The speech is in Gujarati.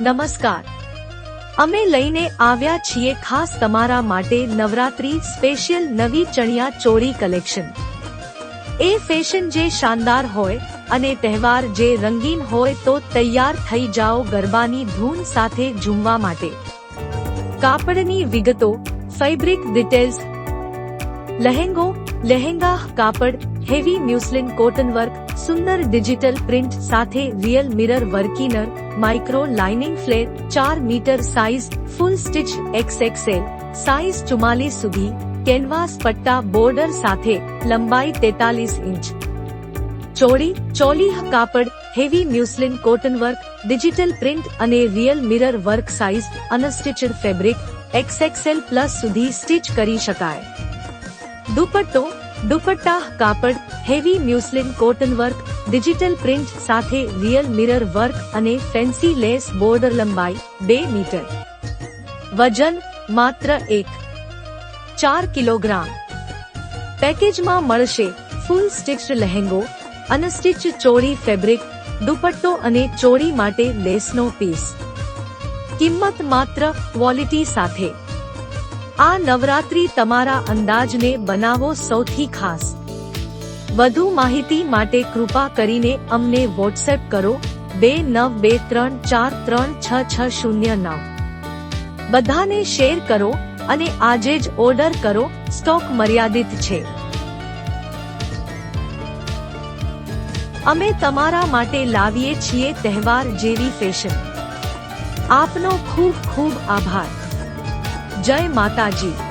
નમસ્કાર. અમે લઈને આવ્યા છીએ ખાસ તમારા માટે નવરાત્રી સ્પેશિયલ નવી ચણિયા ચોળી કલેક્શન. એ ફેશન જે શાનદાર હોય અને તહેવાર જે રંગીન હોય તો તૈયાર થઈ જાઓ ગરબાની ધૂન સાથે ઝૂમવા માટે. કાપડની વિગતો ફેબ્રિક ડિટેલ્સ લહેંગો લહેંગા કાપડ હેવી મ્યુસ્લિન કોટન વર્ક સુંદર ડિજિટલ પ્રિન્ટ સાથે રિયલ મિરર વર્કિનર માઇક્રો લાઇનિંગ ફ્લેર ચાર metre size full stitch XXL size ચુમ્માલીસ સુધી કેનવાસ પટ્ટા બોર્ડર સાથે લંબાઈ તેતાલીસ ઇંચ ચોળી ચોલી કાપડ heavy muslin cotton work digital print અને real mirror work size unstitched fabric XXL plus સુધી સ્ટિચ કરી શકાય દુપટ્ટો, દુપટ્ટા, કાપડ heavy muslin cotton work digital print સાથે રિયલ મિરર વર્ક અને ફેન્સી લેસ બોર્ડર લંબાઈ બે મીટર વજન માત્ર એક. ચાર કિલોગ્રામ. પેકેજમાં મળશે ફૂલ સ્ટિચ્ડ લહેંગો અનસ્ટિચ ચોળી ફેબ્રિક દુપટ્ટો અને ચોળી માટે લેસનો પીસ કિંમત માત્ર ક્વોલિટી સાથે. આ નવરાત્રી તમારા અંદાજને બનાવો સૌથી ખાસ. વધુ માહિતી માટે કૃપા કરીને અમને વોટ્સએપ કરો બે નવ બે ત્રણ ચાર ત્રણ છ છ શૂન્ય નવ. બધાને શેર કરો અને આજે જ ઓર્ડર કરો, સ્ટોક મર્યાદિત છે. અમે તમારા માટે લાવીએ છીએ તહેવાર જેવી ફેશન. આપનો ખૂબ ખૂબ આભાર. જય માતાજી.